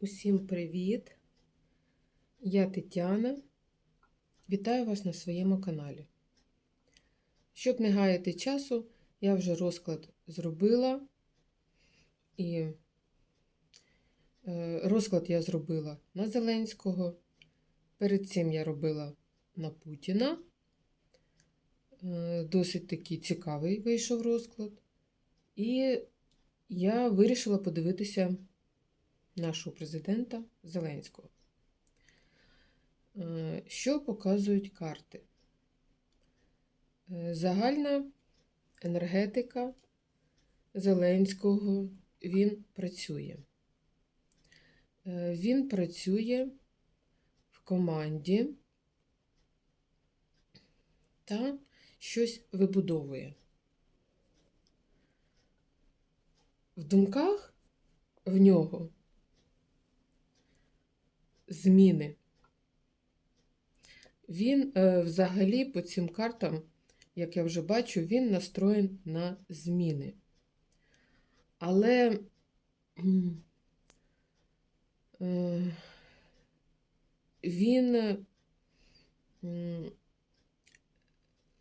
Усім привіт! Я Тетяна. Вітаю вас на своєму каналі. Щоб не гаяти часу, я вже розклад зробила. І е, розклад я зробила на Зеленського. Перед цим я робила на Путіна. Е, Досить такий цікавий вийшов розклад. І я вирішила подивитися нашого президента Зеленського. Е, Що показують карти? Е, Загальна енергетика Зеленського він працює. Е, Він працює в команді та щось вибудовує. В думках в нього зміни. Він е, взагалі по цим картам, як я вже бачу, він настроєн на зміни. Але е, він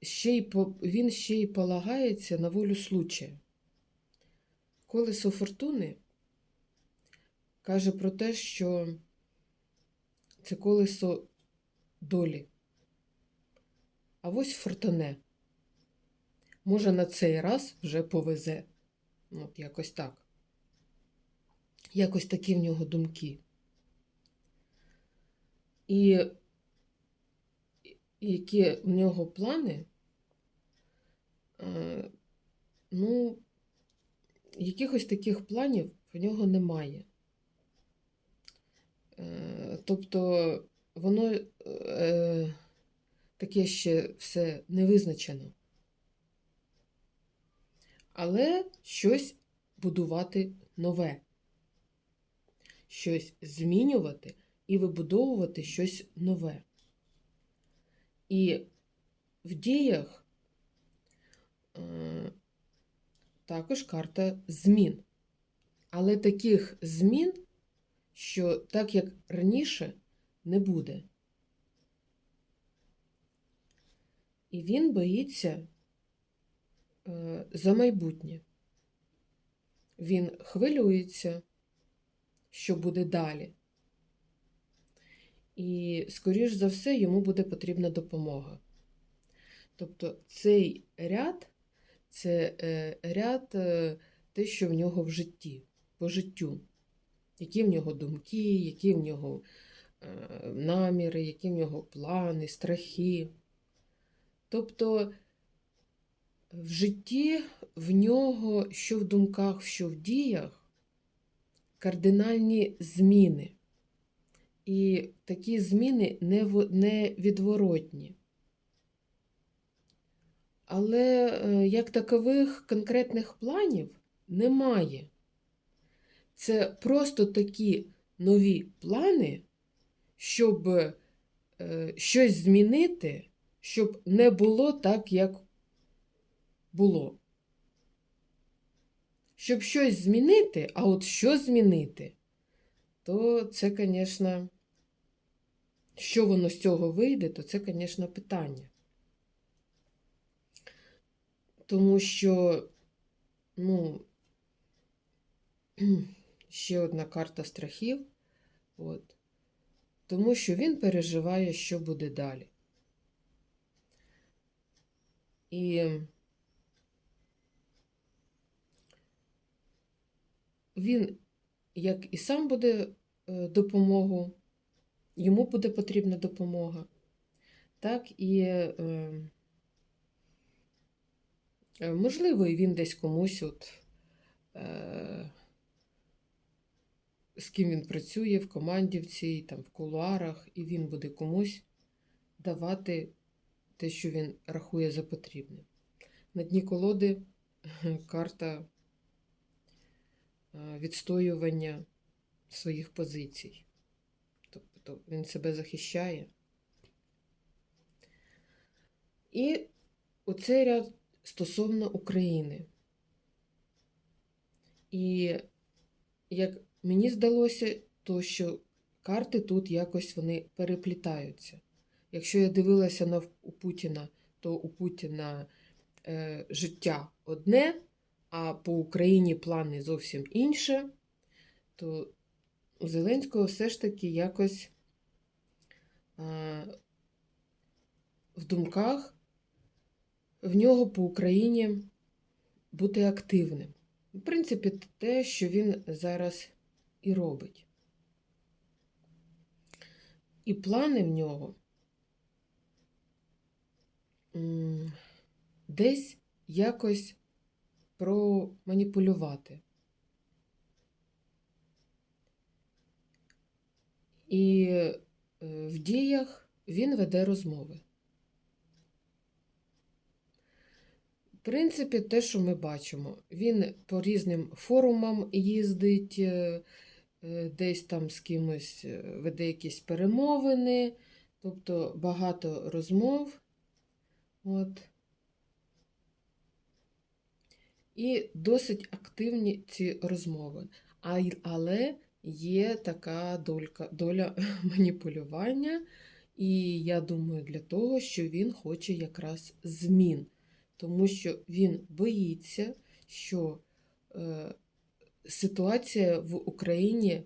ще й по, він ще й полагається на волю случая. Колесо фортуни каже про те, що це колесо долі. А ось фортуне. Може, на цей раз вже повезе. От якось так. Якось такі в нього думки. І які в нього плани, е, ну, якихось таких планів в нього немає. Е, Тобто воно е, таке ще все не визначено. Але щось будувати нове, щось змінювати і вибудовувати щось нове. І в діях е, також карта змін. Але таких змін, що так як раніше, не буде. І він боїться е, за майбутнє. Він хвилюється, що буде далі. І, скоріш за все, йому буде потрібна допомога. Тобто цей ряд це е, ряд е, те, що в нього в житті, по життю, які в нього думки, які в нього е, наміри, які в нього плани, страхи. Тобто в житті в нього, що в думках, що в діях, кардинальні зміни. І такі зміни невідворотні. Але е, як такових конкретних планів немає. Це просто такі нові плани, щоб е, щось змінити, щоб не було так, як було. Щоб щось змінити, а от що змінити, то це, звісно, що воно з цього вийде, то це, звісно, питання. Тому що, ну, ще одна карта страхів. От. Тому що він переживає, що буде далі. І він, як і сам буде е, допомогу, йому буде потрібна допомога, так і. Е, Можливо, і він десь комусь, от, е, з ким він працює в команді в цій, там, в кулуарах, і він буде комусь давати те, що він рахує за потрібне. На дні колоди карта е, відстоювання своїх позицій. Тобто він себе захищає. І оцей ряд стосовно України. І, як мені здалося, то що карти тут якось вони переплітаються. Якщо я дивилася на у Путіна, то у Путіна е, життя одне, а по Україні плани зовсім інше, то у Зеленського все ж таки якось е, в думках в нього по Україні бути активним. В принципі, те, що він зараз і робить. І плани в нього десь якось проманіпулювати. І е, в діях він веде розмови. В принципі, те, що ми бачимо, він по різним форумам їздить, е, десь там з кимось е, веде якісь перемовини, тобто багато розмов. От. І досить активні ці розмови. А, але є така долька, доля маніпулювання, і я думаю, для того, що він хоче якраз змін. Тому що він боїться, що е, ситуація в Україні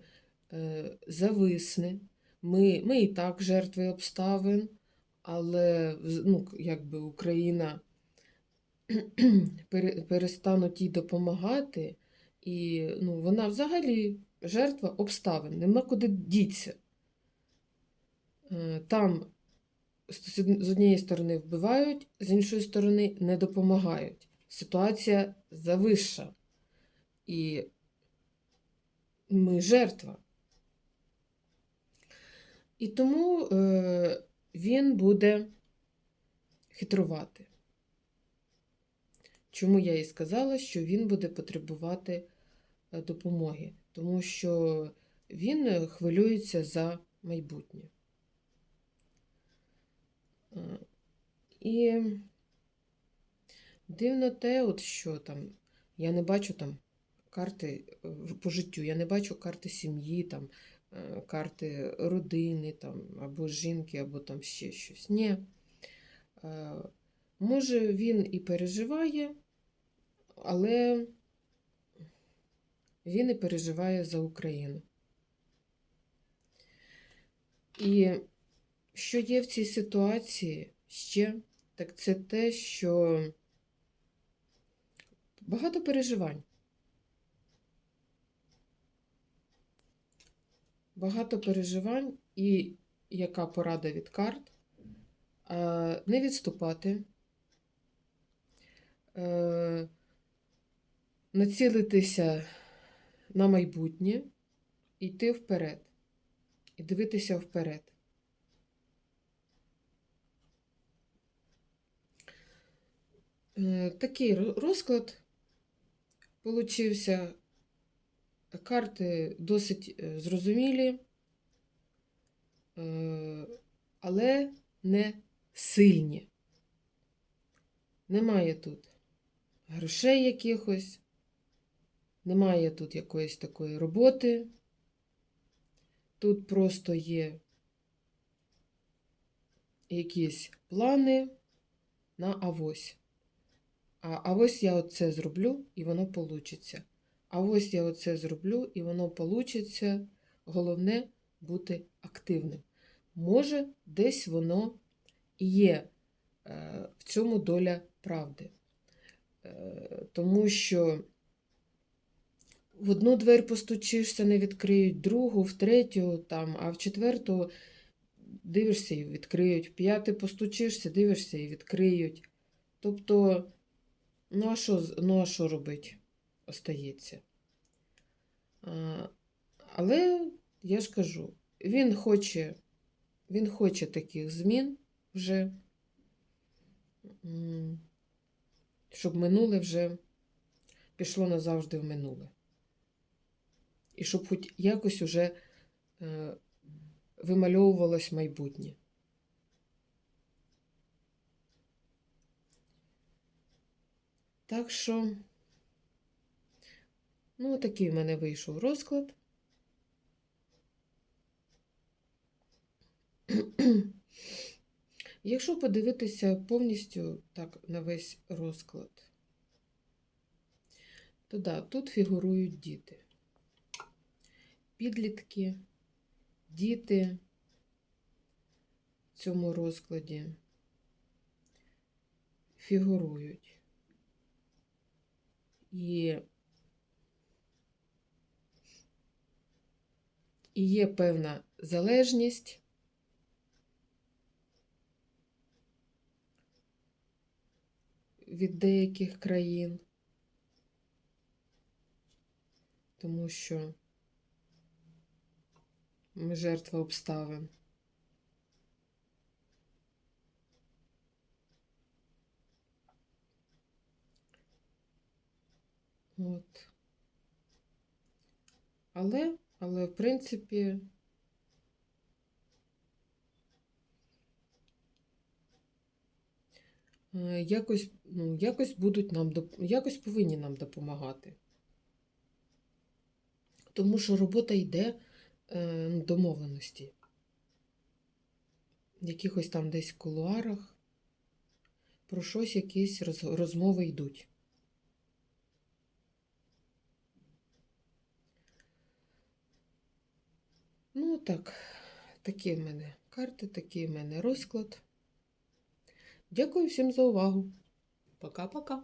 е, зависне. Ми, ми і так жертви обставин, але ну, якби Україна перестануть їй допомагати, і ну, вона взагалі жертва обставин, нема куди діться. Е, Там з однієї сторони вбивають, з іншої сторони не допомагають. Ситуація завища. І ми жертва. І тому е, він буде хитрувати. Чому я і сказала, що він буде потребувати е, допомоги, тому що він е, хвилюється за майбутнє. Е, І дивно те, от що там, я не бачу там карти е, по життю, я не бачу карти сім'ї, там, е, карти родини там, або жінки, або там ще щось. Ні. Е, Може, він і переживає, але він і переживає за Україну. І що є в цій ситуації ще, так це те, що багато переживань. Багато переживань і яка порада від карт? Е, Не відступати, е, націлитися на майбутнє, йти вперед і дивитися вперед. Е, Такий розклад получився. Карти досить е, зрозумілі, е, але не сильні. Немає тут грошей якихось, немає тут якоїсь такої роботи. Тут просто є якісь плани на авось. А авось я оце зроблю, і воно получиться. А ось я оце зроблю, і воно получиться. Головне бути активним. Може, десь воно і є е, в цьому доля правди. Е, Тому що в одну двері постучишся, не відкриють, другу, в третю, там, а в четверту дивишся і відкриють, в п'яте постучишся, дивишся і відкриють. Тобто, ну а що, ну, а що робити? Остається. Але я ж кажу, він хоче, він хоче таких змін вже, щоб минуле вже пішло назавжди в минуле. І щоб хоч якось уже е, вимальовувалось майбутнє. Так що, ну, такий в мене вийшов розклад. Якщо подивитися повністю так на весь розклад, то да, тут фігурують діти. Підлітки, діти в цьому розкладі фігурують. І, і є певна залежність. від деяких країн, тому що ми жертва обставин. От. Але, але, в принципі, е, якось, ну, якось будуть нам якось повинні нам допомагати. Тому що робота йде е, ну, домовленості. В якихось там десь кулуарах про щось якісь роз- розмови йдуть. Ну, так, такі в мене карти, такий в мене розклад. Дякую всім за увагу. Пока-пока.